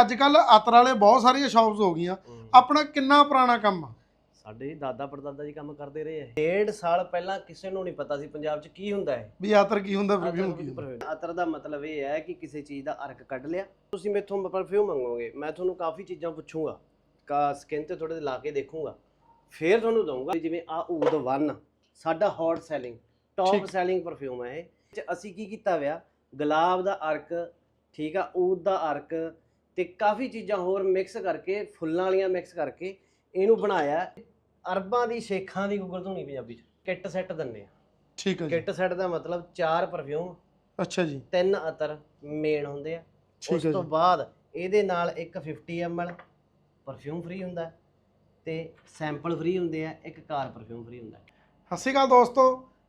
ਅੱਜ ਕੱਲ ਅਤਰ ਵਾਲੇ ਬਹੁਤ ਸਾਰੀਆਂ ਸ਼ਾਪਸ ਹੋ ਗਈਆਂ। ਆਪਣਾ ਕਿੰਨਾ ਪੁਰਾਣਾ ਕੰਮ ਆ? ਸਾਡੇ ਦਾਦਾ ਪੜਦਾਦਾ ਜੀ ਕੰਮ ਕਰਦੇ ਰਹੇ ਆ। ਡੇਢ ਸਾਲ ਪਹਿਲਾਂ ਕਿਸੇ ਨੂੰ ਨਹੀਂ ਪਤਾ ਸੀ ਪੰਜਾਬ 'ਚ ਕੀ ਹੁੰਦਾ ਹੈ। ਵੀ ਅਤਰ ਕੀ ਹੁੰਦਾ ਪਰਫਿਊਮ ਕੀ ਹੁੰਦਾ? ਅਤਰ ਦਾ ਮਤਲਬ ਇਹ ਹੈ ਕਿ ਕਿਸੇ ਚੀਜ਼ ਦਾ ਅਰਕ ਕੱਢ ਲਿਆ। ਤੁਸੀਂ ਮੇਥੋਂ ਪਰਫਿਊਮ ਮੰਗੋਗੇ ਮੈਂ ਤੁਹਾਨੂੰ ਕਾਫੀ ਚੀਜ਼ਾਂ ਪੁੱਛੂੰਗਾ। ਕਾ ਸਕਿਨ ਤੇ ਥੋੜੇ ਲਾ ਕੇ ਦੇਖੂੰਗਾ। ਫਿਰ ਤੁਹਾਨੂੰ ਦਊਂਗਾ ਜਿਵੇਂ ਆ ਊਦ 1 ਸਾਡਾ hot selling top. Selling perfume ਹੈ ਇਹ। ਅਸੀਂ ਕੀ ਕੀਤਾ ਹੋਇਆ ਗੁਲਾਬ ਦਾ ਅਰਕ ਠੀਕ ਆ ਊਦ ਦਾ ਅਰਕ ਤੇ ਕਾਫੀ ਚੀਜ਼ਾਂ ਹੋਰ ਮਿਕਸ ਕਰਕੇ ਫੁੱਲਾਂ ਵਾਲੀਆਂ ਮਿਕਸ ਕਰਕੇ ਇਹਨੂੰ ਬਣਾਇਆ। ਅਰਬਾਂ ਦੀ ਸ਼ੇਖਾਂ ਦੀ ਗੁੱਗਲ ਧੂਣੀ ਪੰਜਾਬੀ ਚ ਕਿੱਟ ਸੈੱਟ ਦਿੰਨੇ ਆ। ਠੀਕ ਹੈ ਜੀ। ਕਿੱਟ ਸੈੱਟ ਦਾ ਮਤਲਬ ਚਾਰ ਪਰਫਿਊਮ ਅੱਛਾ ਜੀ। ਤਿੰਨ ਅਤਰ ਮੇਨ ਹੁੰਦੇ ਆ। ਉਸ ਤੋਂ ਬਾਅਦ ਇਹਦੇ ਨਾਲ ਇੱਕ 50 ml ਪਰਫਿਊਮ ਫ੍ਰੀ ਹੁੰਦਾ ਤੇ ਸੈਂਪਲ ਫ੍ਰੀ ਹੁੰਦੇ ਆ ਇੱਕ ਕਾਰ ਪਰਫਿਊਮ ਫ੍ਰੀ ਹੁੰਦਾ ਸਤਿ ਸ਼੍ਰੀ ਅਕਾਲ ਦੋਸਤੋ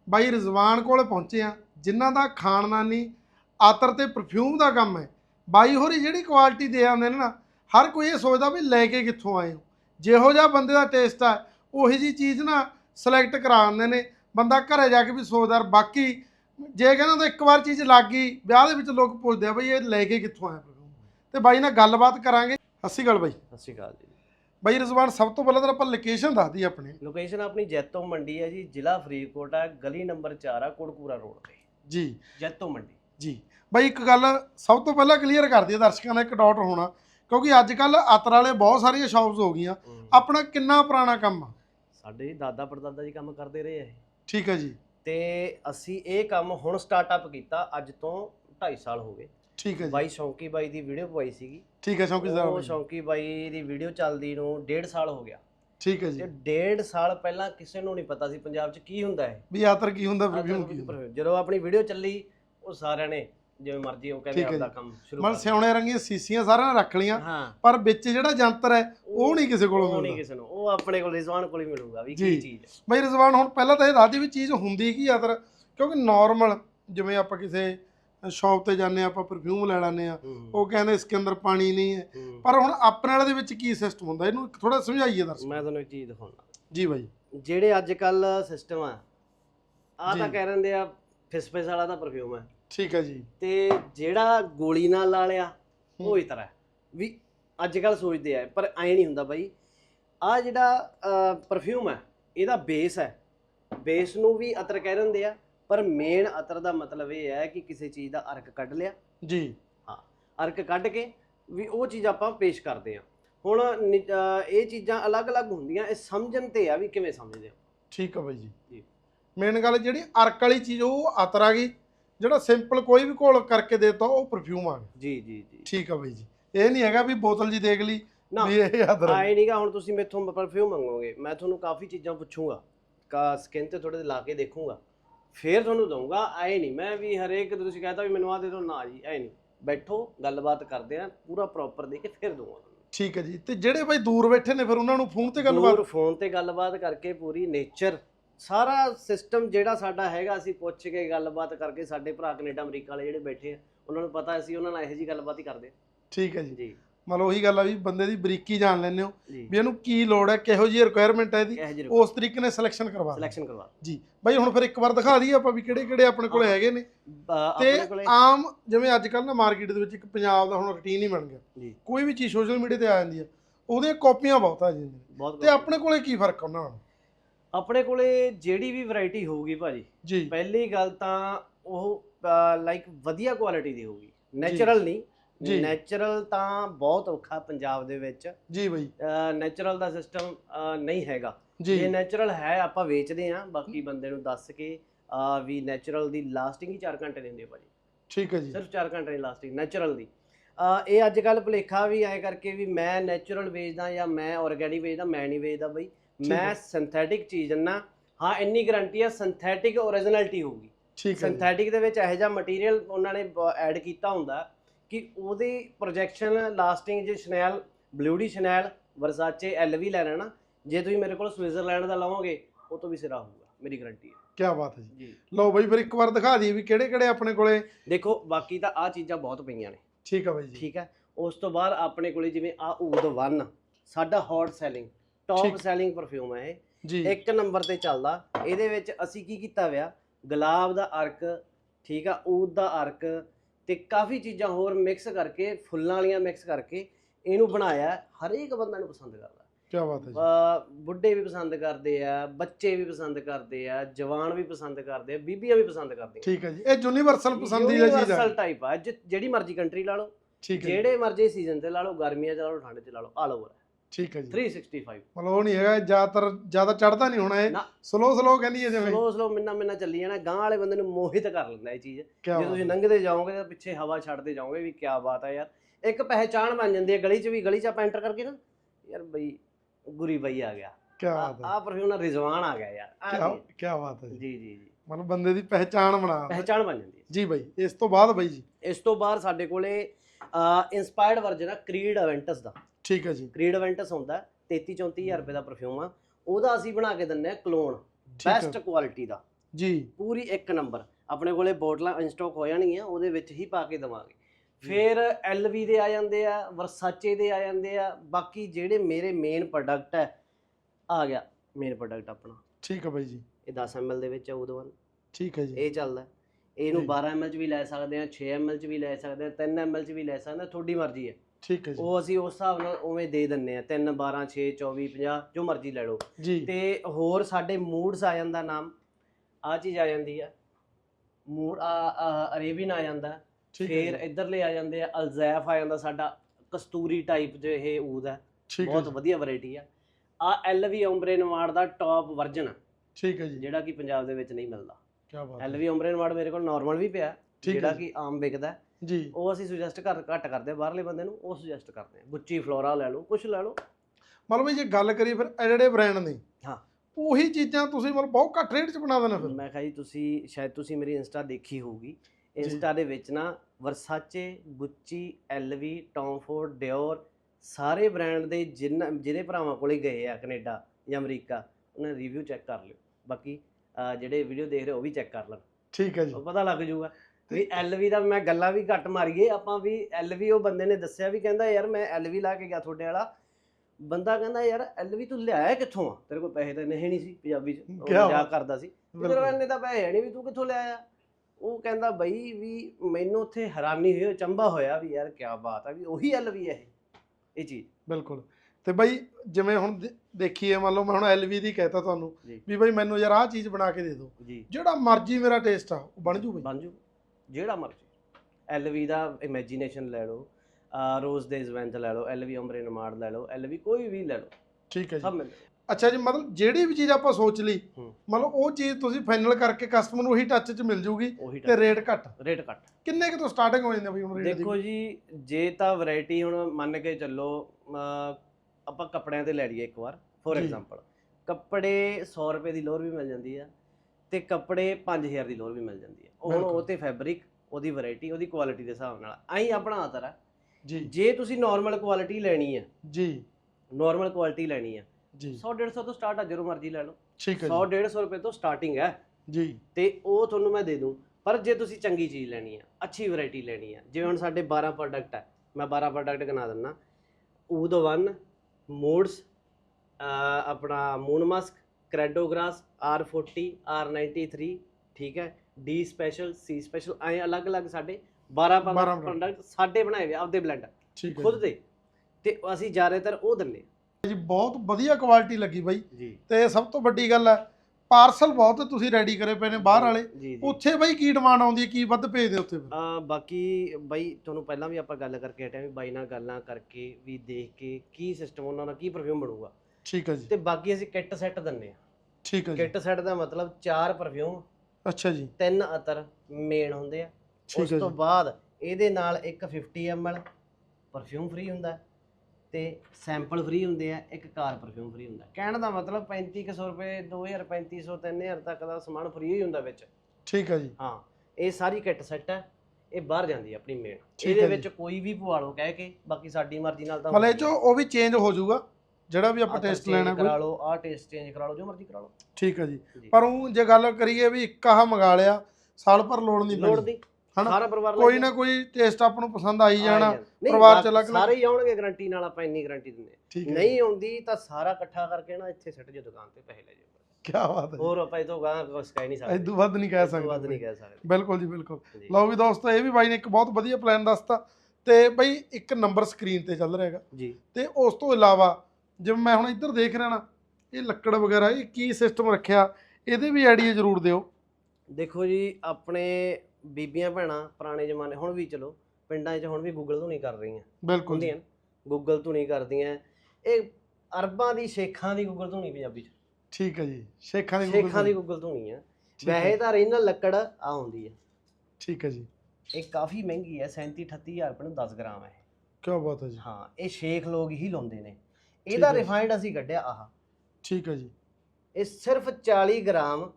ਬਾਈ ਰਿਜ਼ਵਾਨ ਕੋਲ ਪਹੁੰਚੇ ਆ ਜਿਨ੍ਹਾਂ ਦਾ ਖਾਨਦਾਨੀ ਆਤਰ ਤੇ ਪਰਫਿਊਮ ਦਾ ਕੰਮ ਹੈ। ਬਾਈ ਹੋਰੀ ਜਿਹੜੀ ਕੁਆਲਿਟੀ ਦੇ ਆਉਂਦੇ ਨੇ ਨਾ ਹਰ ਕੋਈ ਇਹ ਸੋਚਦਾ ਵੀ ਲੈ ਕੇ ਕਿੱਥੋਂ ਆਏ ਹੋ। ਜਿਹੋ ਜਿਹਾ ਬੰਦੇ ਦਾ ਟੇਸਟ ਆ ਉਹੀ ਜੀ ਚੀਜ਼ ਨਾ ਸਿਲੈਕਟ ਕਰਾ ਦਿੰਦੇ ਨੇ। ਬੰਦਾ ਘਰੇ ਜਾ ਕੇ ਵੀ ਸੋਚਦਾ ਬਾਕੀ ਜੇ ਕਹਿੰਦਾ ਤਾਂ ਇੱਕ ਵਾਰ ਚੀਜ਼ ਲੱਗ ਗਈ ਵਿਆਹ ਦੇ ਵਿੱਚ ਲੋਕ ਪੁੱਛਦੇ ਆ ਬਈ ਇਹ ਲੈ ਕੇ ਕਿੱਥੋਂ ਆਇਆ ਤੇ ਬਾਈ ਨਾਲ ਗੱਲਬਾਤ ਕਰਾਂਗੇ। ਸਤਿ ਸ਼੍ਰੀ ਅਕਾਲ ਬਾਈ। ਸਤਿ ਸ਼੍ਰੀ ਅਕਾਲ ਜੀ। ਬਾਈ ਰਿਜ਼ਵਾਨ ਸਭ ਤੋਂ ਪਹਿਲਾਂ ਤਾਂ ਆਪਾਂ ਲੋਕੇਸ਼ਨ ਦੱਸ ਦਈਏ ਆਪਣੀ। ਲੋਕੇਸ਼ਨ ਆਪਣੀ ਜੈਤੋ ਮੰਡੀ ਹੈ ਜੀ ਜ਼ਿਲ੍ਹਾ ਫਰੀਦਕੋਟ ਹੈ ਗਲੀ ਨੰਬਰ 4 ਆ ਕੋਟਕਪੂਰਾ ਰੋਡ ਤੇ। ਜੀ। ਜੈਤੋ ਮੰਡੀ। ਜੀ। ਬਾਈ ਇੱਕ ਗੱਲ ਸਭ ਤੋਂ ਪਹਿਲਾਂ ਕਲੀਅਰ ਕਰ ਦਈਏ ਦਰਸ਼ਕਾਂ ਦਾ ਇੱਕ ਡਾਊਟ ਹੋਣਾ ਕਿਉਂਕਿ ਅੱਜ ਕੱਲ ਅਤਰ ਵਾਲੇ ਬਹੁਤ ਸਾਰੀਆਂ ਸ਼ਾਪਸ ਹੋ ਗਈਆਂ। ਆਪਣਾ ਕਿੰਨਾ ਪੁਰਾਣਾ ਕੰਮ ਆ? ਸਾਡੇ ਦਾਦਾ ਪੜਦਾਦਾ ਜੀ ਕੰਮ ਕਰਦੇ ਰਹੇ ਆ ਇਹ। ਠੀਕ ਹੈ ਜੀ। ਤੇ ਅਸੀਂ ਇਹ ਕੰਮ ਹੁਣ ਸਟਾਰਟਅਪ ਕੀਤਾ ਅੱਜ ਤੋਂ 2.5 ਸਾਲ ਹੋ ਗਏ। ਠੀਕ ਹੈ ਜੀ। ਬਾਈ ਸ਼ੌਂਕੀ ਬਾਈ ਦੀ ਵੀਡੀਓ ਪਵਾਈ ਸੀਗੀ। ਠੀਕ ਹੈ ਸ਼ੌਕੀ ਉਹ ਸਾਹਿਬ ਸ਼ੌਂਕੀ ਬਾਈ ਦੀ ਵੀਡੀਓ ਚੱਲਦੀ ਨੂੰ 1.5 ਸਾਲ ਹੋ ਗਿਆ। ਠੀਕ ਹੈ ਤੇ ਜੀ ਡੇਢ ਸਾਲ ਪਹਿਲਾਂ ਕਿਸੇ ਨੂੰ ਨਹੀਂ ਪਤਾ ਸੀ ਪੰਜਾਬ 'ਚ ਕੀ ਹੁੰਦਾ ਹੈ ਵੀ ਅਤਰ ਕੀ ਹੁੰਦਾ ਪਰਫਿਊਮ ਕੀ ਹੁੰਦਾ। ਜਦੋਂ ਆਪਣੀ ਵੀਡੀਓ ਚੱਲੀ ਉਹ ਸਾਰਿਆਂ ਨੇ ਜਿਵੇਂ ਮਰਜ਼ੀ ਉਹ ਕਹਿੰਦੇ ਠੀਕ ਹੈ ਆਪਦਾ ਜੀ। ਕੰਮ ਸ਼ੁਰੂ ਮਨ ਸਿਉਣੇ ਰੰਗੀਆਂ ਸੀਸੀਆਂ ਸਾਰਿਆਂ ਨੇ ਰੱਖ ਲੀਆਂ ਹਾਂ। ਪਰ ਵਿੱਚ ਜਿਹੜਾ ਜੰਤਰ ਹੈ ਉਹ ਨਹੀਂ ਕਿਸੇ ਕੋਲੋਂ ਉਹ ਨਹੀਂ ਮਿਲਦਾ ਕਿਸੇ ਨੂੰ ਉਹ ਆਪਣੇ ਕੋਲ ਰਿਜ਼ਵਾਨ ਕੋਲ ਹੀ ਮਿਲੂਗਾ ਵੀ ਜੀ। ਕੀ ਚੀਜ਼ ਹੈ। ਬਾਈ ਰਿਜ਼ਵਾਨ ਹੁਣ ਪਹਿਲਾਂ ਤਾਂ ਇਹ ਦੱਸ ਦੀ ਵੀ ਚੀਜ਼ ਹੁੰਦੀ ਕੀ ਅਤਰ ਕਿਉਂਕਿ ਨਾਰਮਲ ਜਿਵੇਂ ਆਪਾਂ ਕਿਸੇ ਸ਼ਾਪ ਤੇ ਜਾਂਦੇ ਹਾਂ ਆਪਾਂ ਪਰਫਿਊਮ ਲੈ ਲੈਂਦੇ ਆ ਉਹ ਕਹਿੰਦੇ ਅੰਦਰ ਪਾਣੀ ਨਹੀਂ ਹੈ। ਹੂੰ। ਪਰ ਹੁਣ ਆਪਣੇ ਵਾਲੇ ਦੇ ਵਿੱਚ ਕੀ ਸਿਸਟਮ ਹੁੰਦਾ? ਇਹਨੂੰ ਥੋੜਾ ਸਮਝਾਈਏ ਦਰਸ਼ਕ। ਮੈਂ ਤੁਹਾਨੂੰ ਇੱਕ ਚੀਜ਼ ਦਿਖਾਉਣਾ। ਜੀ ਬਾਈ। ਜਿਹੜੇ ਅੱਜ ਕੱਲ ਸਿਸਟਮ ਆ ਆ ਤਾਂ ਜੀ। ਕਹਿ ਰਹਿੰਦੇ ਆ ਫਿਸਫਿਸ ਵਾਲਾ ਤਾਂ ਪਰਫਿਊਮ ਹੈ। ਠੀਕ ਹੈ ਜੀ। ਤੇ ਜਿਹੜਾ ਗੋਲੀ ਨਾਲ ਲਾ ਲਿਆ ਉਹ ਇਸ ਤਰ੍ਹਾਂ ਹੈ। ਵੀ ਅੱਜ ਕੱਲ ਸੋਚਦੇ ਆ ਪਰ ਐ ਨਹੀਂ ਹੁੰਦਾ ਬਾਈ। ਆ ਜਿਹੜਾ ਪਰਫਿਊਮ ਹੈ ਇਹਦਾ ਬੇਸ ਹੈ। ਬੇਸ ਨੂੰ ਵੀ ਅਤਰ ਕਹਿ ਦਿੰਦੇ ਆ ਪਰ ਮੇਨ ਅਤਰ ਦਾ ਮਤਲਬ ਇਹ ਹੈ ਕਿ ਕਿਸੇ ਚੀਜ਼ ਦਾ ਅਰਕ ਕੱਢ ਲਿਆ। ਜੀ। ਅਰਕ ਕੱਢ ਕੇ ਵੀ ਉਹ ਚੀਜ਼ ਆਪਾਂ ਪੇਸ਼ ਕਰਦੇ ਆ। ਹੁਣ ਇਹ ਚੀਜ਼ਾਂ ਅਲੱਗ-ਅਲੱਗ ਹੁੰਦੀਆਂ ਇਹ ਸਮਝਣ ਤੇ ਆ ਵੀ ਕਿਵੇਂ ਸਮਝਦੇ ਹੋ ਠੀਕ ਆ ਬਾਈ ਜੀ। ਜੀ। ਮੇਨ ਗੱਲ ਜਿਹੜੀ ਅਰਕ ਵਾਲੀ ਚੀਜ਼ ਉਹ ਅਤਰ ਆ ਗਈ। ਜਿਹੜਾ ਸਿੰਪਲ ਕੋਈ ਵੀ ਘੋਲ ਕਰਕੇ ਦੇਤਾ ਉਹ ਪਰਫਿਊਮ ਆ ਗਿਆ। ਜੀ ਜੀ ਜੀ। ਠੀਕ ਆ ਬਾਈ ਜੀ। ਇਹ ਨਹੀਂ ਹੈਗਾ ਵੀ ਬੋਤਲ ਜੀ ਦੇਖ ਲਈ ਨਾ ਵੀ ਇਹ ਅਦਰ ਆਏ ਨਹੀਂਗਾ ਹੁਣ ਤੁਸੀਂ ਮੇਥੋਂ ਪਰਫਿਊਮ ਮੰਗੋਗੇ ਮੈਂ ਤੁਹਾਨੂੰ ਕਾਫੀ ਚੀਜ਼ਾਂ ਪੁੱਛੂੰਗਾ ਕਾ ਸਕਿਨ ਤੇ ਥੋੜੇ ਲਾ ਕੇ ਦੇਖੂੰਗਾ। ਫਿਰ ਤੁਹਾਨੂੰ ਦਊਂਗਾ ਆਏ ਨਹੀਂ ਮੈਂ ਵੀ ਹਰੇਕ ਤੁਸੀਂ ਕਹਤਾ ਵੀ ਮੈਨੂੰ ਆ ਦੇ ਦਿਓ ਨਾ ਜੀ ਐ ਨਹੀਂ ਬੈਠੋ ਗੱਲਬਾਤ ਕਰਦੇ ਆ ਪੂਰਾ ਪ੍ਰੋਪਰ ਦੇ ਕੇ ਫਿਰ ਦਊਂਗਾ ਠੀਕ ਹੈ ਜੀ। ਤੇ ਜਿਹੜੇ ਬਾਈ ਦੂਰ ਬੈਠੇ ਨੇ ਫਿਰ ਉਹਨਾਂ ਨੂੰ ਫੋਨ ਤੇ ਗੱਲਬਾਤ ਦੂਰ ਫੋਨ ਤੇ ਗੱਲਬਾਤ ਕਰਕੇ ਪੂਰੀ ਨੇਚਰ ਸਾਰਾ ਸਿਸਟਮ ਜਿਹੜਾ ਸਾਡਾ ਹੈਗਾ ਅਸੀਂ ਪੁੱਛ ਕੇ ਗੱਲਬਾਤ ਕਰਕੇ ਸਾਡੇ ਭਰਾ ਕੈਨੇਡਾ ਅਮਰੀਕਾ ਵਾਲੇ ਜਿਹੜੇ ਬੈਠੇ ਆ ਉਹਨਾਂ ਨੂੰ ਪਤਾ ਅਸੀਂ ਉਹਨਾਂ ਨਾਲ ਇਹੋ ਜੀ ਗੱਲਬਾਤ ਹੀ ਕਰਦੇ ਠੀਕ ਹੈ ਜੀ। ਜੀ। ਮਤਲਬ ਉਹੀ ਗੱਲ ਆ ਵੀ ਬੰਦੇ ਦੀ ਬਰੀਕੀ ਜਾਣ ਲੈਂਦੇ ਹੋ ਜੀ। ਵੀ ਇਹਨੂੰ ਕੀ ਲੋੜ ਹੈ ਕਿਹੋ ਜੀ ਰਿਕੁਆਇਰਮੈਂਟ ਹੈ ਇਹਦੀ ਇਹੋ ਜੀ ਉਸ ਤਰੀਕੇ ਨਾਲ ਸਿਲੈਕਸ਼ਨ ਕਰਵਾ ਦਿਓ। ਸਿਲੈਕਸ਼ਨ ਕਰਵਾ ਜੀ। ਬਾਈ ਹੁਣ ਫਿਰ ਇੱਕ ਵਾਰ ਦਿਖਾ ਦਈਏ ਆਪਾਂ ਵੀ ਕਿਹੜੇ ਕਿਹੜੇ ਆਪਣੇ ਕੋਲ। ਹੈਗੇ ਨੇ। ਅ, ਤੇ ਕੋਲੇ ਆਮ ਜਿਵੇਂ ਅੱਜ ਕੱਲ ਨਾ ਮਾਰਕੀਟ ਦੇ ਵਿੱਚ ਇੱਕ ਪੰਜਾਬ ਦਾ ਹੁਣ ਰੁਟੀਨ ਹੀ ਬਣ ਗਿਆ। ਜੀ। ਕੋਈ ਵੀ ਚੀਜ਼ ਸੋਸ਼ਲ ਮੀਡੀਆ ਤੇ ਆ ਜਾਂਦੀ ਹੈ ਉਹਦੀਆਂ ਕਾਪੀਆਂ ਬਹੁਤ ਆ ਜਾਂਦੀਆਂ ਬਹੁਤ ਤੇ ਆਪਣੇ ਕੋਲੇ ਕੀ ਫ਼ਰਕ ਆ ਉਹਨਾਂ ਨਾਲ? ਆਪਣੇ ਕੋਲੇ ਜਿਹੜੀ ਵੀ ਵੈਰਾਈਟੀ ਹੋਊਗੀ ਭਾਜੀ ਜੀ। ਪਹਿਲੀ ਗੱਲ ਤਾਂ ਉਹ ਲਾਈਕ ਵਧੀਆ ਕੁਆਲਿਟੀ ਦੀ ਹੋਊਗੀ। ਨੇਚਰਲ ਨਹੀਂ। ਜੀ। ਨੇਚਰਲ ਤਾਂ ਬਹੁਤ ਔਖਾ ਪੰਜਾਬ ਦੇ ਵਿੱਚ। ਜੀ ਬਾਈ। ਨੇਚਰਲ ਦਾ ਸਿਸਟਮ ਨਹੀਂ ਹੈਗਾ। ਜੀ। ਨੇਚਰਲ ਹੈ ਆਪਾਂ ਵੇਚਦੇ ਆ ਬਾਕੀ ਬੰਦੇ ਨੂੰ ਦੱਸ ਕੇ ਵੀ ਨੇਚਰਲ ਦੀ ਲਾਸਟਿੰਗ ਹੀ 4 ਘੰਟੇ ਦੀ ਹੁੰਦੀ ਹੈ ਭਾਜੀ। ਠੀਕ ਹੈ ਜੀ। ਸਿਰਫ 4 ਘੰਟੇ ਦੀ ਲਾਸਟਿੰਗ ਨੇਚਰਲ ਦੀ। ਇਹ ਅੱਜ ਕੱਲ ਭੁਲੇਖਾ ਵੀ ਐ ਕਰਕੇ ਵੀ ਮੈਂ ਨੇਚਰਲ ਵੇਚਦਾ ਜਾਂ ਮੈਂ ਆਰਗੈਨਿਕ ਵੇਚਦਾ ਮੈਂ ਨਹੀਂ ਵੇਚਦਾ ਬਈ। ਮੈਂ ਹੈ। ਸਿੰਥੈਟਿਕ ਚੀਜ਼ ਨਾ ਹਾਂ ਇੰਨੀ ਗਾਰੰਟੀ ਆ ਸਿੰਥੈਟਿਕ ਓਰੀਜਨੈਲਿਟੀ ਹੋਊਗੀ। ਠੀਕ ਹੈ। ਸਿੰਥੈਟਿਕ ਦੇ ਵਿੱਚ ਇਹੋ ਜਿਹਾ ਮਟੀਰੀਅਲ ਉਹਨਾਂ ਨੇ ਐਡ ਕੀਤਾ ਹੁੰਦਾ ਕਿ ਉਹਦੀ ਪ੍ਰੋਜੈਕਸ਼ਨ ਲਾਸਟਿੰਗ ਜੇ ਸ਼ਨੈਲ ਬਲੂਡੀ ਸ਼ਨੈਲ ਵਰਸਾਚੇ ਐਲਵੀ ਲੈਣਾ ਨਾ ਜੇ ਤੁਸੀਂ ਮੇਰੇ ਕੋਲ ਸਵਿਟਜ਼ਰਲੈਂਡ ਦਾ ਲਵੋਗੇ ਉਹ ਤੋਂ ਵੀ ਸਿਰਾ ਹੋਊਗਾ ਮੇਰੀ ਗਾਰੰਟੀ ਹੈ। ਕੀ ਬਾਤ ਹੈ ਜੀ। ਲਓ ਬਾਈ ਫਿਰ ਇੱਕ ਵਾਰ ਦਿਖਾ ਦਈਏ ਵੀ ਕਿਹੜੇ ਕਿਹੜੇ ਆਪਣੇ ਕੋਲੇ ਦੇਖੋ ਬਾਕੀ ਤਾਂ ਆ ਚੀਜ਼ਾਂ ਬਹੁਤ ਪਈਆਂ ਨੇ। ਠੀਕ ਆ ਬਾਈ ਜੀ। ਠੀਕ ਹੈ। ਉਸ ਤੋਂ ਬਾਅਦ ਆਪਣੇ ਕੋਲੇ ਜਿਵੇਂ ਆ ਊਦ 1 ਸਾਡਾ hot selling top. Selling perfume ਹੈ ਇਹ। ਇੱਕ ਨੰਬਰ ਤੇ ਚੱਲਦਾ। ਇਹਦੇ ਵਿੱਚ ਅਸੀਂ ਕੀ ਕੀਤਾ ਹੋਇਆ? ਗੁਲਾਬ ਦਾ ਅਰਕ ਠੀਕ ਆ ਊਦ ਦਾ ਅਰਕ ਤੇ ਕਾਫੀ ਚੀਜ਼ਾਂ ਹੋਰ ਮਿਕਸ ਕਰਕੇ ਫੁੱਲਾਂ ਵਾਲੀਆਂ ਮਿਕਸ ਕਰਕੇ ਇਹਨੂੰ ਬਣਾਇਆ। ਹਰੇਕ ਬੰਦਾ ਨੂੰ ਪਸੰਦ ਕਰਦਾ। ਕੀ ਬਾਤ ਹੈ ਜੀ। ਬੁੱਢੇ ਵੀ ਪਸੰਦ ਕਰਦੇ ਆ ਬੱਚੇ ਵੀ ਪਸੰਦ ਕਰਦੇ ਆ ਜਵਾਨ ਵੀ ਪਸੰਦ ਕਰਦੇ ਆ ਬੀਬੀਆਂ ਵੀ ਪਸੰਦ ਕਰਦੀਆਂ। ਠੀਕ ਹੈ ਜੀ। ਇਹ ਯੂਨੀਵਰਸਲ ਪਸੰਦੀਦਾ ਚੀਜ਼ ਯੂਨੀਵਰਸਲ ਹੈ ਟਾਈਪ ਆ। ਜਿਹੜੀ ਮਰਜ਼ੀ ਕੰਟਰੀ ਲਾ ਲਓ। ਜਿਹੜੇ ਮਰਜ਼ੀ ਸੀਜ਼ਨ ਤੇ ਲਾ ਲਓ ਗਰਮੀਆਂ ਚ ਲਾ ਲਓ ਠੰਡ ਚ ਲਾ ਲਓ ਆਲ ਓਵਰ ਠੀਕ ਹੈ ਜੀ। 365 ਮਤਲਬ ਉਹ ਨਹੀਂ ਹੈਗਾ ਜ਼ਿਆਦਾਤਰ ਜ਼ਿਆਦਾ ਚੜਦਾ ਨਹੀਂ ਹੋਣਾ ਇਹ। ਨਾ। ਸਲੋ ਸਲੋ ਕਹਿੰਦੀ ਹੈ ਜਿਵੇਂ। ਸਲੋ ਸਲੋ ਮਿੰਨਾ ਮਿੰਨਾ ਚੱਲੀ ਜਾਣਾ। ਗਾਂ ਵਾਲੇ ਬੰਦੇ ਨੂੰ ਮੋਹਿਤ ਕਰ ਲੈਂਦਾ ਇਹ ਚੀਜ਼। ਜੇ ਤੁਸੀਂ ਲੰਘਦੇ ਜਾਓਗੇ ਤਾਂ ਪਿੱਛੇ ਹਵਾ ਛੱਡਦੇ ਜਾਓਗੇ ਵੀ ਕੀ ਬਾਤ ਹੈ ਯਾਰ। ਇੱਕ ਪਹਿਚਾਣ ਬਣ ਜਾਂਦੀ ਹੈ ਗਲੀ 'ਚ ਵੀ। ਗਲੀ 'ਚ ਆਪਾਂ ਐਂਟਰ ਕਰਕੇ ਨਾ ਯਾਰ ਬਈ ਗੁਰੀ ਬਈ ਆ ਗਿਆ। ਕੀ ਬਾਤ ਹੈ। ਆ ਪਰਫਿਊਮ ਨਾਲ ਰਿਜ਼ਵਾਨ ਆ ਗਿਆ ਯਾਰ। ਆਹ ਕੀ ਕੀ ਬਾਤ ਹੈ। ਜੀ। ਜੀ ਜੀ ਜੀ। ਮਤਲਬ ਬੰਦੇ ਦੀ ਪਹਿਚਾਣ ਬਣਾ ਪਹਿਚਾਣ ਬਣ ਜਾਂਦੀ ਹੈ। ਜੀ ਬਾਈ ਇਸ ਤੋਂ ਬਾਅਦ ਬਾਈ ਜੀ। ਇਸ ਤੋਂ ਬਾਅਦ ਸਾਡੇ ਕੋਲੇ ਇਨਸਪਾਇਰਡ ਵਰਜਨ ਆ ਕ੍ਰੀਡ ਅਵੈਂਟਸ ਦਾ। ਠੀਕ ਹੈ ਜੀ। ਕ੍ਰੀਡ ਅਵੈਂਟਸ ਹੁੰਦਾ 33 34000 ਰੁਪਏ ਦਾ ਪਰਫਿਊਮ ਆ। ਉਹਦਾ ਅਸੀਂ ਬਣਾ ਕੇ ਦਿੰਨੇ ਆ ਕਲੋਨ ਬੈਸਟ ਕੁਆਲਿਟੀ ਦਾ। ਜੀ। ਪੂਰੀ ਇੱਕ ਨੰਬਰ ਆਪਣੇ ਕੋਲੇ ਬੋਟਲਾਂ ਇਨਸਟਾਕ ਹੋ ਜਾਣਗੀਆਂ ਉਹਦੇ ਵਿੱਚ ਹੀ ਪਾ ਕੇ ਦਵਾਂਗੇ। ਫਿਰ LV ਦੇ ਆ ਜਾਂਦੇ ਆ ਵਰਸਾਚੇ ਦੇ ਆ ਜਾਂਦੇ ਆ ਬਾਕੀ ਜਿਹੜੇ ਮੇਰੇ ਮੇਨ ਪ੍ਰੋਡਕਟ ਹੈ ਆ ਗਿਆ ਮੇਨ ਪ੍ਰੋਡਕਟ ਆਪਣਾ। ਠੀਕ ਹੈ ਬਾਈ ਜੀ। ਇਹ 10 ml ਦੇ ਵਿੱਚ ਆ ਉਹਦੇ ਠੀਕ ਹੈ ਜੀ। ਇਹ ਚੱਲਦਾ। ਇਹਨੂੰ ਜੀ। 12 ml ਚ ਵੀ ਲੈ ਸਕਦੇ ਆ 6 ml ਚ ਵੀ ਲੈ ਸਕਦੇ ਆ 3 ml ਚ ਵੀ ਲੈ ਸਕਦੇ ਆ ਤੁਹਾਡੀ ਮਰਜ਼ੀ ਹੈ। ਠੀਕ ਹੈ ਜੀ। ਉਹ ਅਸੀਂ ਉਸ ਹਿਸਾਬ ਨਾਲ ਉਵੇਂ ਦੇ ਦਿੰਨੇ ਆ 3 12 6 24 50 ਜੋ ਮਰਜ਼ੀ ਲੈ ਲਓ। ਜੀ। ਤੇ ਹੋਰ ਸਾਡੇ ਮੂਡਸ ਆ ਜਾਂਦਾ ਨਾਮ ਆ ਚੀਜ਼ ਆ ਜਾਂਦੀ ਆ। ਮੂਡ ਆ ਅਰੇਬੀਨ ਆ ਜਾਂਦਾ ਫਿਰ ਇੱਧਰਲੇ ਆ ਜਾਂਦੇ ਆ ਅਲਜ਼ੈਫ ਆ ਜਾਂਦਾ ਸਾਡਾ ਕਸਤੂਰੀ ਟਾਈਪ ਜੋ ਇਹ ਊਦ ਹੈ ਬਹੁਤ ਵਧੀਆ ਵੈਰਾਈਟੀ ਆ। ਆ ਐਲਵੀ ਓਮਬਰੇ ਨਵਾੜ ਦਾ ਟੌਪ ਵਰਜਨ ਠੀਕ ਹੈ ਜੀ। ਜਿਹੜਾ ਕਿ ਪੰਜਾਬ ਦੇ ਵਿੱਚ ਨਹੀਂ ਮਿਲਦਾ। ਕੀ ਬਾਤ ਹੈ। ਐਲਵੀ ਓਮਬਰੇ ਨਵਾੜ ਮੇਰੇ ਕੋਲ ਨਾਰਮਲ ਵੀ ਪਿਆ ਜਿਹੜਾ। ਕਿ ਆਮ ਵਿਕਦਾ। ਜੀ। ਉਹ ਅਸੀਂ ਸੁਜੈਸਟ ਕਰ ਘੱਟ ਕਰਦੇ ਆ ਬਾਹਰਲੇ ਬੰਦੇ ਨੂੰ ਉਹ ਸੁਜੈਸਟ ਕਰਦੇ ਆ ਗੁੱਚੀ ਫਲੋਰਾ ਲੈ ਲਓ ਕੁਝ ਲੈ ਲਓ। ਮਤਲਬ ਜੇ ਗੱਲ ਕਰੀਏ ਫਿਰ ਜਿਹੜੇ ਬ੍ਰਾਂਡ ਨੇ ਹਾਂ। ਉਹੀ ਚੀਜ਼ਾਂ ਤੁਸੀਂ ਮਤਲਬ ਬਹੁਤ ਘੱਟ ਰੇਟ 'ਚ ਬਣਾ ਦੇਣਾ ਫਿਰ। ਮੈਂ ਕਿਹਾ ਜੀ ਤੁਸੀਂ ਸ਼ਾਇਦ ਤੁਸੀਂ ਮੇਰੀ ਇੰਸਟਾ ਦੇਖੀ ਹੋਊਗੀ। ਇੰਸਟਾ ਦੇ ਵਿੱਚ ਨਾ Versace Gucci LV Tom Ford Dior ਸਾਰੇ ਬ੍ਰਾਂਡ ਦੇ ਜਿੰਨਾ ਜਿਹਦੇ ਭਰਾਵਾਂ ਕੋਲੇ ਗਏ ਆ ਕੈਨੇਡਾ ਜਾਂ ਅਮਰੀਕਾ ਉਹਨਾਂ ਰਿਵਿਊ ਚੈੱਕ ਕਰ ਲਿਓ। ਬਾਕੀ ਜਿਹੜੇ ਵੀਡੀਓ ਦੇਖ ਰਹੇ ਉਹ ਵੀ ਚੈੱਕ ਕਰ ਲੈਣ। ਠੀਕ ਹੈ ਜੀ। ਉਹ ਪਤਾ ਲੱਗ ਜਾਊਗਾ ਵੀ ਐਲਵੀ ਦਾ ਮੈਂ ਗੱਲਾਂ ਵੀ ਘੱਟ ਮਾਰੀਏ। ਆਪਾਂ ਵੀ ਐਲਵੀ ਉਹ ਬੰਦੇ ਨੇ ਦੱਸਿਆ ਵੀ ਕਹਿੰਦਾ ਯਾਰ ਮੈਂ ਐਲਵੀ ਲਾ ਕੇ ਗਿਆ ਤੁਹਾਡੇ ਵਾਲਾ। ਬੰਦਾ ਕਹਿੰਦਾ ਯਾਰ ਐਲਵੀ ਤੂੰ ਲਿਆਇਆ ਕਿੱਥੋਂ ਆ? ਤੇਰੇ ਕੋਲ ਪੈਸੇ ਤਾਂ ਨਹੀਂ ਨਹੀਂ ਸੀ ਪੰਜਾਬੀ ਚ। ਉਹ ਮਜ਼ਾਕ। ਕਰਦਾ ਸੀ। ਤੇਰੇ। ਇੰਨੇ ਤਾਂ ਪੈਸੇ ਨਹੀਂ ਵੀ ਤੂੰ ਕਿੱਥੋਂ ਲਿਆਇਆ? ਉਹ ਕਹਿੰਦਾ ਬਈ ਵੀ ਮੈਨੂੰ ਉੱਥੇ ਹੈਰਾਨੀ ਹੋਈ ਚੰਬਾ ਹੋਇਆ ਵੀ ਯਾਰ ਕੀ ਬਾਤ ਆ ਵੀ ਉਹੀ ਐਲਵੀ ਹੈ ਇਹ। ਇਹ ਚੀਜ਼। ਬਿਲਕੁਲ। ਤੇ ਬਾਈ ਜਿਵੇਂ ਹੁਣ ਦੇਖੀਏ ਮੰਨ ਲਓ ਮੈਂ ਹੁਣ ਐਲਵੀ ਦੀ ਕਹਿਤਾ ਤੁਹਾਨੂੰ। ਵੀ ਬਾਈ ਮੈਨੂੰ ਯਾਰ ਆਹ ਚੀਜ਼ ਬਣਾ ਕੇ ਦੇ ਦਿਓ। ਜਿਹੜਾ ਮਰਜ਼ੀ ਮੇਰਾ ਟੇਸਟ ਆ ਉਹ ਬਣ ਜੂ ਬਾਈ। ਬਣ ਜੂ। ਜਿਹੜਾ ਮਰਜ਼ੀ। ਐਲਵੀ ਦਾ ਇਮੇਜਿਨੇਸ਼ਨ ਲੈ ਲਓ ਰੋਜ਼ ਦੇ ਇਵੈਂਟ ਲੈ ਲਓ ਐਲਵੀ ਓਮਰੇ ਨਮਾੜ ਲੈ ਲਓ ਐਲਵੀ ਕੋਈ ਵੀ ਲੈ ਲਓ। ਠੀਕ ਹੈ ਸਭ ਜੀ ਅੱਛਾ ਜੀ ਮਤਲਬ ਜਿਹੜੀ ਵੀ ਚੀਜ਼ ਆਪਾਂ ਸੋਚ ਲਈ। ਮਤਲਬ ਉਹ ਚੀਜ਼ ਤੁਸੀਂ ਫਾਈਨਲ ਕਰਕੇ ਕਸਟਮਰ ਨੂੰ ਉਹੀ ਟੱਚ 'ਚ ਮਿਲ ਜੂਗੀ ਤੇ ਰੇਟ ਘੱਟ। ਰੇਟ ਘੱਟ। ਕਿੰਨੇ ਕੁ ਤੋਂ ਸਟਾਰਟਿੰਗ ਹੋ ਜਾਂਦੀ ਬਈ ਹੁਣ ਰੇਟ ਦੇਖੋ ਜੀ ਜੇ ਤਾਂ ਵੈਰਾਈਟੀ ਹੁਣ ਮੰਨ ਕੇ ਚੱਲੋ ਆਪਾਂ ਕੱਪੜਿਆਂ ਤੇ ਲੈ ਲਈਏ ਇੱਕ ਵਾਰ ਫੋਰ। ਐਗਜ਼ਾਮਪਲ ਕੱਪੜੇ 100 ਰੁਪਏ ਦੀ ਲੋਰ ਵੀ ਮਿਲ ਜਾਂਦੀ ਆ ਤੇ ਕੱਪੜੇ 5000 ਦੀ ਲੋਰ ਵੀ ਮਿਲ ਜਾਂਦੀ ਹੈ ਉਹ ਹੁਣ। ਉਹ ਤੇ ਫੈਬਰਿਕ ਉਹਦੀ ਵੈਰਾਈਟੀ ਉਹਦੀ ਕੁਆਲਿਟੀ ਦੇ ਹਿਸਾਬ ਨਾਲ। ਆਈ ਆਪਣਾ ਆਤਰ ਹੈ ਜੀ। ਜੇ ਤੁਸੀਂ ਨਾਰਮਲ ਕੁਆਲਿਟੀ ਲੈਣੀ ਹੈ ਜੀ। ਨਾਰਮਲ ਕੁਆਲਿਟੀ ਲੈਣੀ ਹੈ ਜੀ। 100 150 ਤੋਂ ਸਟਾਰਟ ਆ ਜਦੋਂ ਮਰਜ਼ੀ ਲੈ ਲਓ। ਠੀਕ ਹੈ 100 150 ਰੁਪਏ ਤੋਂ ਸਟਾਰਟਿੰਗ ਹੈ ਜੀ। ਤੇ ਉਹ ਤੁਹਾਨੂੰ ਮੈਂ ਦੇ ਦੂੰ। ਪਰ ਜੇ ਤੁਸੀਂ ਚੰਗੀ ਚੀਜ਼ ਲੈਣੀ ਆ ਅੱਛੀ ਵੈਰਾਈਟੀ ਲੈਣੀ ਆ ਜਿਵੇਂ ਹੁਣ ਸਾਡੇ 12 ਪ੍ਰੋਡਕਟ ਹੈ ਮੈਂ 12 ਪ੍ਰੋਡਕਟ ਗਿਣਾ ਦਿੰਨਾ। ਊਦ 1 ਮੋਡਸ ਆਪਣਾ ਮੂਨ ਮਸਕ ਕ੍ਰੈਡੋਗ੍ਰਾਸ R40 R93 ਠੀਕ ਹੈ ਡੀ ਸਪੈਸ਼ਲ ਸੀ ਸਪੈਸ਼ਲ ਐ ਅਲੱਗ-ਅਲੱਗ ਸਾਡੇ 12 12 ਪ੍ਰੋਡਕਟ ਸਾਡੇ ਬਣਾਏ ਹੋਏ ਆਪਦੇ ਬਲੈਂਡ ਠੀਕ ਹੈ ਖੁਦ ਦੇ। ਤੇ ਅਸੀਂ ਜ਼ਿਆਦਾਤਰ ਉਹ ਦਿੰਨੇ ਜੀ ਬਹੁਤ ਵਧੀਆ ਕੁਆਲਿਟੀ ਲੱਗੀ ਬਾਈ। ਜੀ। ਤੇ ਸਭ ਤੋਂ ਵੱਡੀ ਗੱਲ ਹੈ ਪਾਰਸਲ ਬਹੁਤ ਤੁਸੀਂ ਰੈਡੀ ਕਰੇ ਪਏ ਨੇ ਬਾਹਰ ਵਾਲੇ। ਉੱਥੇ ਬਾਈ ਕੀ ਡਿਮਾਂਡ ਆਉਂਦੀ ਹੈ ਕੀ ਵੱਧ ਭੇਜਦੇ ਉੱਥੇ ਫਿਰ? ਆ ਬਾਕੀ ਬਾਈ ਤੁਹਾਨੂੰ ਪਹਿਲਾਂ ਵੀ ਆਪਾਂ ਗੱਲ ਕਰਕੇ ਹਟਿਆ ਵੀ ਬਾਈ ਨਾਲ ਗੱਲਾਂ ਕਰਕੇ ਵੀ ਦੇਖ ਕੇ ਕੀ ਸਿਸਟਮ ਉਹਨਾਂ ਦਾ ਕੀ ਪਰਫਿਊਮ ਬਣੂਗਾ। ਠੀਕ ਹੈ ਜੀ। ਤੇ ਬਾਕੀ ਅਸੀਂ ਕਿੱਟ ਸੈੱਟ ਦਿੰਨੇ ਆ ਠੀਕ ਹੈ ਜੀ। ਕਿੱਟ ਸੈੱਟ ਦਾ ਮਤਲਬ ਚਾਰ ਪਰਫਿਊਮ ਅੱਛਾ ਜੀ। ਤਿੰਨ ਅਤਰ ਮੇਨ ਹੁੰਦੇ ਆ। ਉਸ ਤੋਂ ਬਾਅਦ ਇਹਦੇ ਨਾਲ ਇੱਕ 50 ml ਪਰਫਿਊਮ ਫ੍ਰੀ ਹੁੰਦਾ ਤੇ ਸੈਂਪਲ ਫ੍ਰੀ ਹੁੰਦੇ ਆ ਇੱਕ ਕਾਰ ਪਰਫਿਊਮ ਫ੍ਰੀ ਹੁੰਦਾ। ਕਹਿਣ ਦਾ ਮਤਲਬ 3500 ਰੁਪਏ 2000 3500 3000 ਤੱਕ ਦਾ ਸਮਾਨ ਫ੍ਰੀ ਹੀ ਹੁੰਦਾ ਵਿੱਚ। ਠੀਕ ਹੈ ਜੀ। ਹਾਂ ਇਹ ਸਾਰੀ ਕਿੱਟ ਸੈੱਟ ਹੈ ਇਹ ਬਾਹਰ ਜਾਂਦੀ ਹੈ ਆਪਣੀ ਮੇਨ ਇਹਦੇ ਵਿੱਚ ਕੋਈ ਵੀ ਪਵਾ ਲਓ ਕਹਿ ਕੇ ਬਾਕੀ ਸਾਡੀ ਮਰਜ਼ੀ ਨਾਲ ਤਾਂ ਹੁੰਦੀ ਚੋਂ ਉਹ ਵੀ ਚੇਂਜ ਹੋ ਜਾਊਗਾ ਜਿਹੜਾ ਵੀ ਆਪਾਂ ਟੇਸਟ ਲੈਣਾ ਕਰਾ ਕੋਈ। ਲਓ ਆਹ ਟੇਸਟ ਚੇਂਜ ਕਰਾ ਲਓ ਜੋ ਮਰਜ਼ੀ ਕਰਾ ਲਓ। ਠੀਕ ਹੈ ਜੀ। ਪਰ ਉਹ ਜੇ ਗੱਲ ਕਰੀਏ ਵੀ ਇੱਕ ਆਹ ਮੰਗਾ ਲਿਆ ਸਾਲ ਭਰ ਲੋੜ ਨਹੀਂ ਲੋੜ ਪੈਣੀ ਦੀ। ਹਨਾ? ਸਾਰਾ ਪਰਿਵਾਰ ਲੈ ਕੋਈ ਨਾ ਕੋਈ ਟੇਸਟ ਆਪਾਂ ਨੂੰ ਪਸੰਦ ਆਈ ਜਾਣਾ ਪਰਿਵਾਰ ਚ ਅਲੱਗ-ਅਲੱਗ- ਸਾਰੇ ਹੀ ਆਉਣਗੇ ਗਾਰੰਟੀ ਨਾਲ ਆਪਾਂ ਇੰਨੀ ਗਾਰੰਟੀ ਦਿੰਦੇ ਨਹੀਂ ਆਉਂਦੀ ਤਾਂ ਸਾਰਾ ਇਕੱਠਾ ਕਰਕੇ ਨਾ ਇੱਥੇ ਸਿੱਟ ਜੋ ਦੁਕਾਨ ਤੇ ਪੈਸੇ ਲੈ ਜਾਓ। ਕੀ ਬਾਤ ਹੈ ਹੋਰ ਆਪਾਂ ਇਹ ਤੋਂ ਗਾਂ ਕੁਝ ਕਹਿ ਨਹੀਂ ਸਕਦੇ। ਇਦੋਂ ਵੱਧ ਨਹੀਂ ਕਹਿ ਇਹ ਤੋਂ ਵੱਧ ਸਕਦੇ ਨਹੀਂ ਕਹਿ ਸਕਦੇ। ਬਿਲਕੁਲ ਜੀ ਬਿਲਕੁਲ। ਲਓ ਵੀ ਦੋਸਤੋ ਇਹ ਵੀ ਬਾਈ ਨੇ ਇੱਕ ਬਹੁਤ ਵਧੀਆ ਪਲਾਨ ਦੱਸਤਾ। ਤੇ ਬਈ ਇੱਕ ਨੰਬਰ ਸਕਰੀਨ ਤੇ ਚੱਲ ਰਿਹਾ ਹੈਗਾ। ਜੀ। ਤੇ ਉਸ ਤੋਂ ਇਲਾਵਾ ਜਿਵੇਂ ਮੈਂ ਹੁਣ ਇੱਧਰ ਦੇਖ ਰਿਹਾ ਨਾ ਇਹ ਲੱਕੜ ਵਗੈਰਾ ਇਹ ਕੀ ਸਿਸਟਮ ਰੱਖਿਆ ਇਹਦੇ ਵੀ ਆਈਡੀਆ ਜ਼ਰੂਰ ਦਿਓ। ਦੇਖੋ ਜੀ ਆਪਣੇ ਬੀਬੀਆਂ ਭੈਣਾਂ ਪੁਰਾਣੇ ਜ਼ਮਾਨੇ ਹੁਣ ਵੀ ਚਲੋ ਪਿੰਡਾਂ 'ਚ ਹੁਣ ਵੀ ਗੂਗਲ ਤੋਂ ਨਹੀਂ ਕਰ ਰਹੀਆਂ। ਬਿਲਕੁਲ ਹੁੰਦੀਆਂ ਗੂਗਲ ਤੋਂ ਨਹੀਂ ਕਰਦੀਆਂ। ਇਹ ਅਰਬਾਂ ਦੀ ਸ਼ੇਖਾਂ ਦੀ ਗੂਗਲ ਤੋਂ ਨਹੀਂ ਪੰਜਾਬੀ 'ਚ। ਠੀਕ ਹੈ ਜੀ। ਸ਼ੇਖਾਂ ਦੀ ਸ਼ੇਖਾਂ ਦੀ ਗੂਗਲ ਤੋਂ ਨਹੀਂ ਆ। ਠੀਕ ਹੈ, ਵੈਸੇ ਤਾਂ ਰੀਨਲ ਲੱਕੜ ਆ ਹੁੰਦੀ ਹੈ ਠੀਕ ਹੈ ਜੀ। ਇਹ ਕਾਫੀ ਮਹਿੰਗੀ ਹੈ 37 38000 ਰੁਪਏ ਨੂੰ 10 ਗ੍ਰਾਮ ਹੈ ਕੀ ਬਾਤ ਹੈ ਜੀ। ਹਾਂ ਇਹ ਸ਼ੇਖ ਲੋਕ ਹੀ ਲਾਉਂਦੇ ਨੇ। ਇਹਦਾ ਹੈ। ਰਿਫਾਈਨਡ ਅਸੀਂ ਕੱਢਿਆ ਆਹ। ਠੀਕ ਹੈ ਜੀ। ਇਹ ਸਿਰਫ 40 ਗ੍ਰਾਮ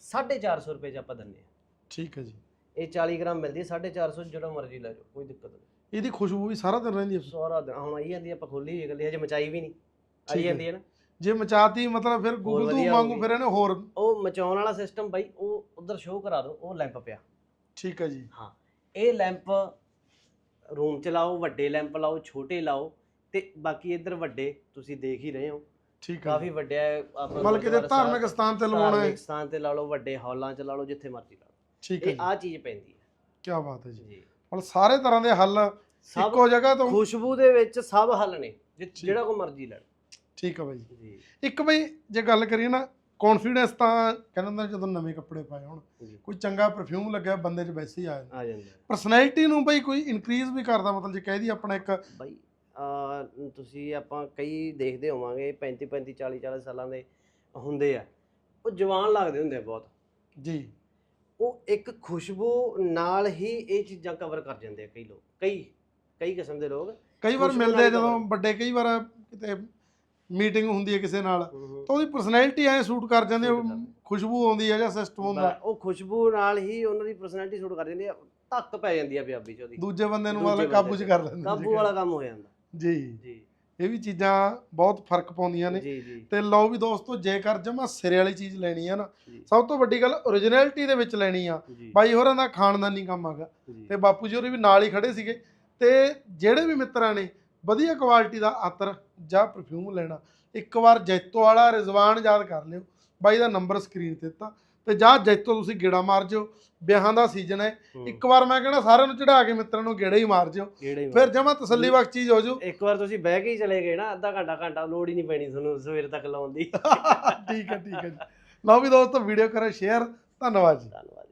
450 ਰੁਪਏ ਚ ਆਪਾਂ ਦਿੰਦੇ ਆ। ਠੀਕ ਹੈ ਜੀ। ਇਹ 40 ਗ੍ਰਾਮ ਮਿਲਦੀ ਹੈ 450 ਜਿਹੜਾ ਮਰਜ਼ੀ ਲੈ ਜਾਓ ਕੋਈ ਦਿੱਕਤ ਨਹੀਂ। ਇਹਦੀ ਖੁਸ਼ਬੂ ਵੀ ਸਾਰਾ ਦਿਨ ਰਹਿੰਦੀ ਹੈ। ਸਾਰਾ ਦਿਨ ਹੁਣ ਆਈ ਜਾਂਦੀ ਆ, ਆਪਾਂ ਖੋਲੀ ਹੋਈ ਗੱਲੀ ਹਜੇ ਮਚਾਈ ਵੀ ਨਹੀਂ। ਠੀਕ ਆਈ ਹੈ। ਜਾਂਦੀ ਹੈ ਨਾ। ਜੇ ਮਚਾਤੀ ਮਤਲਬ ਫਿਰ ਗੂਗਲ ਤੋਂ ਵਧੀਆ ਮੰਗੂ ਹੋਊਗੀ। ਫਿਰ ਇਹਨੇ ਹੋਰ ਉਹ ਮਚਾਉਣ ਵਾਲਾ ਸਿਸਟਮ ਬਾਈ ਉਹ ਉਧਰ ਸ਼ੋਅ ਕਰਾ ਦਿਓ ਉਹ ਲੈਂਪ ਪਿਆ। ਠੀਕ ਹੈ ਜੀ। ਇਹ ਲੈਂਪ ਰੂਮ ਚ ਲਾਓ ਵੱਡੇ ਲੈਂਪ ਲਾਓ ਛੋਟੇ ਲਾਓ ਤੇ ਬਾਕੀ ਇੱਧਰ ਵੱਡੇ ਤੁਸੀਂ ਦੇਖ ਹੀ ਰਹੇ ਹੋ। ਠੀਕ ਹੈ। ਕਾਫੀ ਜੀ। ਵੱਡੇ ਆ ਆਪਣਾ ਮਤਲਬ ਗੁਰਦੁਆਰਾ ਸਾਹਿਬ, ਧਾਰਮਿਕ ਸਥਾਨ ਤੇ ਲਵਾਉਣਾ ਹੈ। ਧਾਰਮਿਕ ਸਥਾਨ ਤੇ ਲਾ ਲਓ ਵੱਡੇ ਹਾਲਾਂ ਚ ਲਾ ਲਓ ਜਿੱਥੇ ਮਰਜ਼ੀ ਲਾ ਲਓ। ਠੀਕ ਹੈ ਇਹ ਜੀ। ਆ ਚੀਜ਼ ਪੈਂਦੀ ਹੈ। ਕੀ ਬਾਤ ਹੈ ਜੀ। ਜੀ। ਮਤਲਬ ਸਾਰੇ ਤਰ੍ਹਾਂ ਦੇ ਹੱਲ ਸਭ ਇੱਕੋ ਜਗ੍ਹਾ ਤੋਂ ਖੁਸ਼ਬੂ ਦੇ ਵਿੱਚ ਸਭ ਹੱਲ ਨੇ ਜਿ- ਠੀਕ। ਜਿਹੜਾ ਕੋ ਮਰਜ਼ੀ ਲੈ ਲਓ। ਠੀਕ ਹੈ ਬਾਈ ਜੀ। ਜੀ। ਇੱਕ ਬਈ ਜੇ ਗੱਲ ਕਰੀਏ ਨਾ ਕੌਨਫੀਡੈਂਸ ਤਾਂ ਕਹਿੰਦਾ ਹੁੰਦਾ ਜਦੋਂ ਨਵੇਂ ਕੱਪੜੇ ਪਾਏ ਹੋਣ ਜੀ। ਕੋਈ ਚੰਗਾ ਪਰਫਿਊਮ ਲੱਗਿਆ ਬੰਦੇ 'ਚ ਵੈਸੇ ਹੀ ਆ ਜਾਂਦਾ। ਆ ਜਾਂਦਾ। ਪਰਸਨੈਲਿਟੀ ਨੂੰ ਬਈ ਕੋਈ ਇਨਕਰੀਜ਼ ਵੀ ਕਰਦਾ ਮਤਲਬ ਜੇ ਕਹਿ ਦੀ ਆਪਣਾ ਇੱਕ ਬਾਈ ਆ ਤੁਸੀਂ ਆਪਾਂ ਕਈ ਦੇਖਦੇ ਹੋਵਾਂਗੇ 35 35 40 40 ਸਾਲਾਂ ਦੇ ਹੁੰਦੇ ਆ। ਉਹ ਜਵਾਨ ਲੱਗਦੇ ਹੁੰਦੇ ਆ ਬਹੁਤ। ਜੀ। ਉਹ ਇੱਕ ਖੁਸ਼ਬੂ ਨਾਲ ਹੀ ਇਹ ਚੀਜ਼ਾਂ ਕਵਰ ਕਰ ਜਾਂਦੇ ਆ ਕਈ ਲੋਕ ਕਈ ਕਈ ਕਿਸਮ ਦੇ ਲੋਕ ਕਈ ਵਾਰ ਮਿਲਦੇ ਜਦੋਂ ਵੱਡੇ ਕਈ ਵਾਰ ਕਿਤੇ ਮੀਟਿੰਗ ਹੁੰਦੀ ਹੈ ਕਿਸੇ ਨਾਲ ਤਾਂ ਉਹਦੀ ਪਰਸਨੈਲਿਟੀ ਐ ਸੂਟ ਕਰ ਜਾਂਦੀ ਹੈ। ਖੁਸ਼ਬੂ ਆਉਂਦੀ ਹੈ ਜਾਂ ਸਿਸਟਮ ਹੁੰਦਾ ਉਹ ਖੁਸ਼ਬੂ ਨਾਲ ਹੀ ਉਹਨਾਂ ਦੀ ਪਰਸਨੈਲਿਟੀ ਸ਼ੂਟ ਕਰ ਜਾਂਦੀ ਆ ਧੱਕ ਪੈ ਜਾਂਦੀ ਆ ਪੰਜਾਬੀ ਚ ਉਹਦੀ। ਦੂਜੇ ਬੰਦੇ ਨੂੰ ਮਤਲਬ ਕਾਬੂ 'ਚ ਕਰ ਲੈਂਦੇ ਕਾਬੂ ਵਾਲਾ ਕੰਮ ਹੋ ਜਾਂਦਾ। ਜੀ। ਜੀ। ਇਹ ਵੀ ਚੀਜ਼ਾਂ ਬਹੁਤ ਫ਼ਰਕ ਪਾਉਂਦੀਆਂ ਨੇ। ਜੀ ਜੀ। ਤੇ ਲਓ ਵੀ ਦੋਸਤੋ ਜੇਕਰ ਜਮਾ ਸਿਰੇ ਵਾਲੀ ਚੀਜ਼ ਲੈਣੀ ਆ ਨਾ ਸਭ ਤੋਂ ਵੱਡੀ ਗੱਲ ਓਰੀਜਨੈਲਿਟੀ ਦੇ ਵਿੱਚ ਲੈਣੀ ਆ। ਬਾਈ ਹੋਰਾਂ ਦਾ ਖਾਨਦਾਨੀ ਕੰਮ ਆਗਾ ਜੀ। ਤੇ ਬਾਪੂ ਜੀ ਹੋਰੀ ਵੀ ਨਾਲ ਹੀ ਖੜੇ ਸੀਗੇ। ਤੇ ਜਿਹੜੇ ਵੀ ਮਿੱਤਰਾਂ ਨੇ ਵਧੀਆ ਕੁਆਲਿਟੀ ਦਾ ਅਤਰ ਜਾਂ ਪਰਫਿਊਮ ਲੈਣਾ ਇੱਕ ਵਾਰ ਜੈਤੋ ਵਾਲਾ ਰਿਜ਼ਵਾਨ ਯਾਦ ਕਰ ਲਿਓ। ਬਾਈ ਦਾ ਨੰਬਰ ਸਕਰੀਨ ਤੇ ਦਿੱਤਾ। ਤੇ ਜਾਂ ਜੈਤੋ ਤੁਸੀਂ ਗੇੜਾ ਮਾਰ ਜਿਓ ਵਿਆਹਾਂ ਦਾ ਸੀਜ਼ਨ ਹੈ। ਇੱਕ ਵਾਰ ਮੈਂ ਕਹਿੰਦਾ ਸਾਰਿਆਂ ਨੂੰ ਚੜਾ ਕੇ ਮਿੱਤਰਾਂ ਨੂੰ ਗੇੜਾ ਹੀ ਮਾਰ ਜਿਓ ਫਿਰ ਜਮਾ ਤਸੱਲੀ ਬਖਸ਼ ਚੀਜ਼ ਹੋ ਜੂ ਇੱਕ ਵਾਰ ਤੁਸੀਂ ਬਹਿ ਕੇ ਹੀ ਚਲੇ ਗਏ ਨਾ ਅੱਧਾ ਘੰਟਾ ਘੰਟਾ ਲੋੜ ਹੀ ਨਹੀਂ ਪੈਣੀ ਤੁਹਾਨੂੰ ਸਵੇਰ ਤੱਕ ਲਾਉਣ ਦੀ। ਠੀਕ ਹੈ ਠੀਕ ਹੈ ਜੀ। ਲਓ ਵੀ ਦੋਸਤੋ ਵੀਡੀਓ ਕਰੋ ਸ਼ੇਅਰ ਧੰਨਵਾਦ ਜੀ। ਧੰਨਵਾਦ